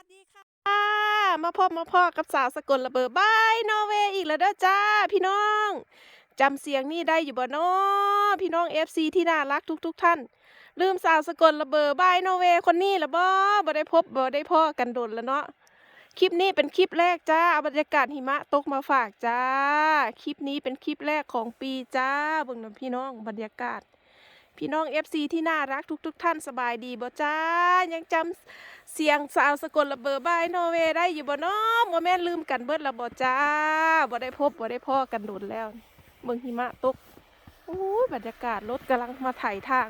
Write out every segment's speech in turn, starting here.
วัสดีค่ะ มาพบมาพ่อกับสาวสกลระเบิดบายนอร์เวย์อีกแล้วเด้อจ้า พี่น้องจำเสียงนี่ได้อยู่บ่เนาะพี่น้อง FC ที่น่ารักทุกๆทท่าน ลืมสาวสกลระเบิดบายนอร์เวย์คนนี้ละบ่บ่ได้พบบ่ได้พ่อกันโดนแล้วเนาะคลิปนี้เป็นคลิปแรกจ้าเอาบรรยากาศหิมะตกมาฝากจ้า คลิปนี้เป็นคลิปแรกของปีจ้าเบิ่งนะพี่น้องบรรยากาศ พี่น้อง FC ที่น่ารักทุกๆทท่านสบายดีบ่จ้า ยังจำเสียงสาวสกลระเบอร์บายนอเวได้อยู่บ่นาะบ่แม่นลืมกันเบิดละบ่จ้าบ่ได้พบบ่ได้พ่อกันโดนแล้วเมืองหิมะตกโอ้ยบรรยากาศรถกำลังมาไถทาง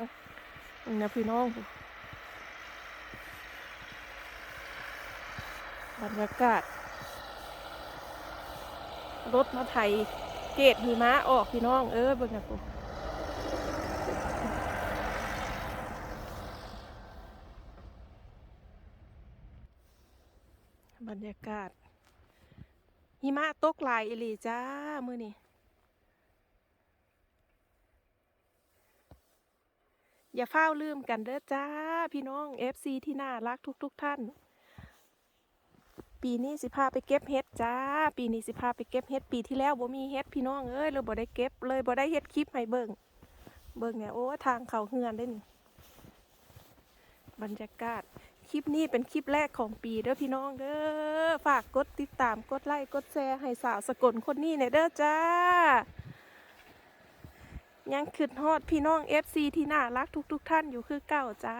นี่นะพี่น้อง บรรยากาศรถมาไถเกตหิมะออกพี่น้อง เออเบิ่งนะกู บรรยากาศ หิมะตกหลายอีหลีจ้า มือนี้อย่าเฝ้าลืมกันเด้อจ้า พี่น้อง FC ที่น่ารักทุกๆทท่าน ปีนี้สิพาไปเก็บเห็ดจ้า ปีนี้สิพาไปเก็บเห็ดปีที่แล้วบ่มีเห็ดพี่น้องเอ้ยเลยบ่ได้เก็บเลยบ่ได้เฮ็ดคลิปให้เบิ่งเบิ่งเนี่ยโอ้ทางเขาเฮือนได้นี่บรรยากาศ คลิปนี้เป็นคลิปแรกของปีเด้อพี่น้องเด้อฝากกดติดตามกดไลค์กดแชร์ให้สาวสกลคนนี้เนี่ยเด้อจ้า ยังขึ้นฮอดพี่น้อง FC ที่น่ารักทุกๆทท่านอยู่คือเก่าจ้า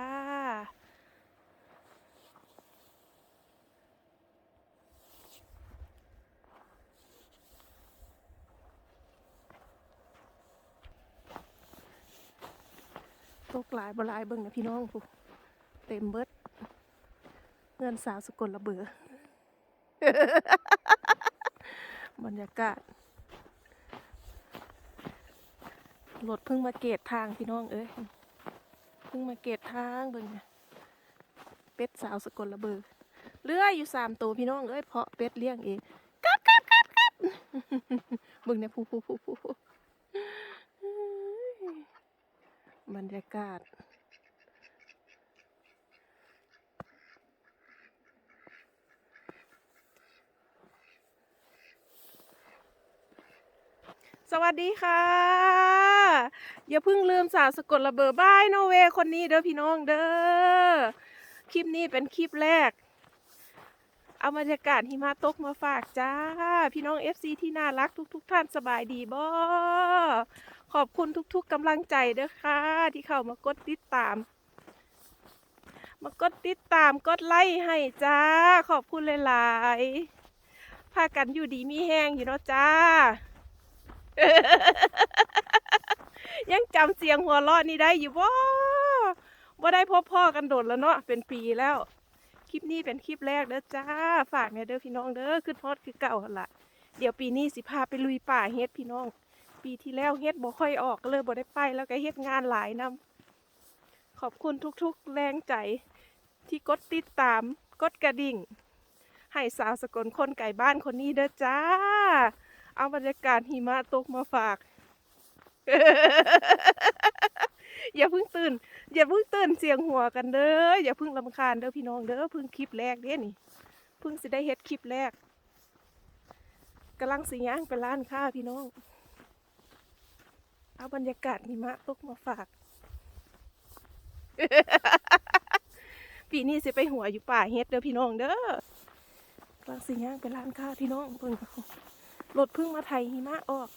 ตกหลายบลายเบิ่งนะพี่น้องผู้เต็มเบิด เงินสาวสกลระเบือบรรยากาศรถเพิ่งมาเกตทางพี่น้องเอ้ยเพิ่งมาเกตทางเบิ่งเนี่ยเป็ดสาวสกลระเบือเลื่อยอยู่สามตัวพี่น้องเอ้ยเพาะเป็ดเลี้ยงเองกับกับกับกับเบิ่งเนี่ยผู้ผู้ผู้ผู้บรรยากาศ สวัสดีค่ะ อย่าเพิ่งลืมสาวสะกดระเบิดบ้ายโนเวคนนี้เด้อพี่น้องเด้อคลิปนี้เป็นคลิปแรก เอาบรรยากาศหิมะตกมาฝากจ้า พี่น้อง FC ที่น่ารักทุกๆทท่านสบายดีบ่ขอบคุณทุกๆกำลังใจเด้อค่ะ ที่เข้ามากดติดตาม มากดติดตามกดไลค์ให้จ้า ขอบคุณหลายๆพากันอยู่ดีมีแห้งอยู่เนาะจ้า ยังจำเสียงหัวเราะนี่ได้อยู่บ่บ่ได้พบพ่อกันโดดแล้วเนาะเป็นปีแล้ว คลิปนี้เป็นคลิปแรกเด้อจ้า ฝากเนี่ยเด้อพี่น้องเด้อขึ้นฮอดคือเก่าหั่นละเดี๋ยวปีนี้สิพาไปลุยป่าเฮ็ดพี่น้อง ปีที่แล้วเฮ็ดบ่ค่อยออกก็เลยบ่ได้ไปแล้วก็เฮ็ดงานหลายนำขอบคุณทุกๆ แรงใจ ที่กดติดตาม กดกระดิ่ง ให้สาวสกลคนไก่บ้านคนนี้เด้อจ้า เอาบรรยากาศหิมะตกมาฝาก อย่าเพิ่งตื่น อย่าเพิ่งตื่นเสียงหัวกันเด้ออย่าเพิ่งรำคาญเด้อพี่น้องเด้อเพิ่งคลิปแรกเด้นี่เพิ่งสิได้เฮ็ดคลิปแรกกำลังสิย่างไปร้านค้าพี่น้อง เอาบรรยากาศหิมะตกมาฝาก ปีนี้สิไปหัวอยู่ป่าเฮ็ดเด้อพี่น้องเด้อกำลังสิย่างไปร้านค้าพี่น้องเพิ่ง รถพิ่งมาไถหิมะออก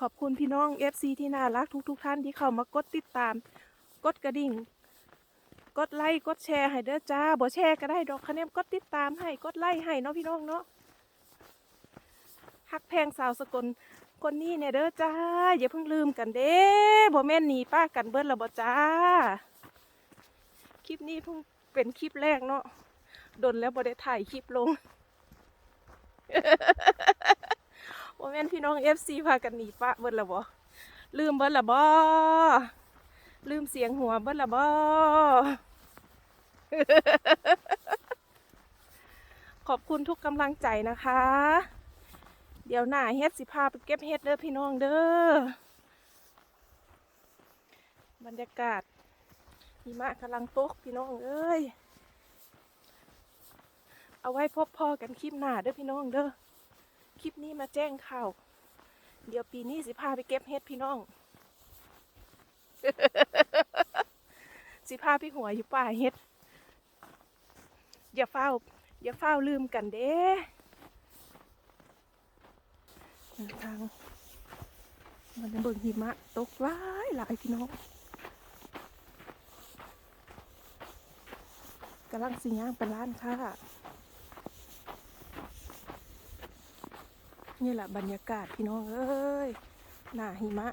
ขอบคุณพี่น้อง FC ที่น่ารักทุกๆทท่านที่เข้ามากดติดตาม กดกระดิ่ง กดไลค์ กดแชร์ให้เด้อจ้าบ่แชร์ก็ได้ดอกคะแนนกดติดตามให้ กดไลค์ให้เนาะพี่น้องเนาะฮักแพงสาวสกลคนนี้เนี่ยเด้อจ้า อย่าเพิ่งลืมกันเด้บ่แม่นหนีป้ากันเบิดและบ่จ้า ลิปนี้เพิ่งเป็นคลิปแรกเนาะดนแล้วบ่ได้ถ่ายคลิปลงบ่แม่นพี่น้อง FC พากันหนีป้าเบิดและบ่ลืมเบิดและบ่ลืมเสียงหัวเบิดละบ่ขอบคุณทุกกำลังใจนะคะ เดี๋ยวหน้าเฮ็ดสิพาไปเก็บเฮ็ดเด้อพี่น้องเด้อบรรยากาศ หิมะกำลังตกพี่น้องเอ้ย เอาไว้พบพ่อกันคลิปหน้าเด้อพี่น้องเด้อ คลิปนี้มาแจ้งข่าว เดี๋ยวปีนี้สิพาไปเก็บเห็ดพี่น้อง สิพาพี่หัวอยู่ป่าเห็ด อย่าเฝ้า อย่าเฝ้าลืมกันเด้ทางมันเบิ่งหิมะตกหลายหลายพี่น้อง กำลังสิย่างเป็นร้านค่ะ นี่แหละบรรยากาศพี่น้องเอ้ย หน้าหิมะ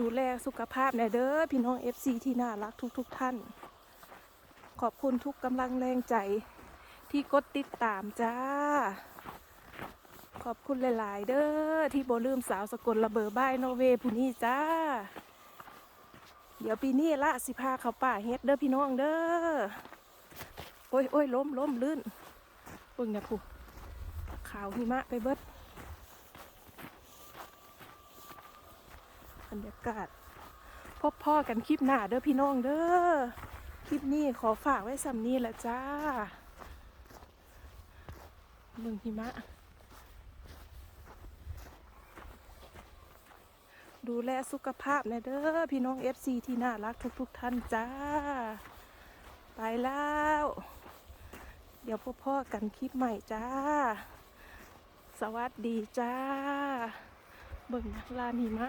ดูแลสุขภาพแน่เด้อพี่น้อง FC ที่น่ารักทุกๆทท่าน ขอบคุณทุกกำลังแรงใจที่กดติดตามจ้า ขอบคุณหลาย ๆ เด้อที่โบลืมสาวสกลระเบอบ้ายโนเวผู้นี้จ้า เดี๋ยวปีนี้ละสิพาเขาป่าเฮ็ดเด้อพี่น้องเด้อ โอ้ยโอ้ยล้มล้มลื่นเบิ่งนี่ยผู้ขาวหิมะไปเบิดบรรยากาศ พบพ่อกันคลิปหน้าเด้อพี่น้องเด้อ คลิปนี้ขอฝากไว้สำนี้แหละจ้าเบิ่งหิมะ ดูแลสุขภาพนะเด้อพี่น้อง FC ที่น่ารักทุกๆทท่านจ้า ไปแล้ว เดี๋ยวพบพ่อกันคลิปใหม่จ้า สวัสดีจ้า เบิ่งลานหิมะ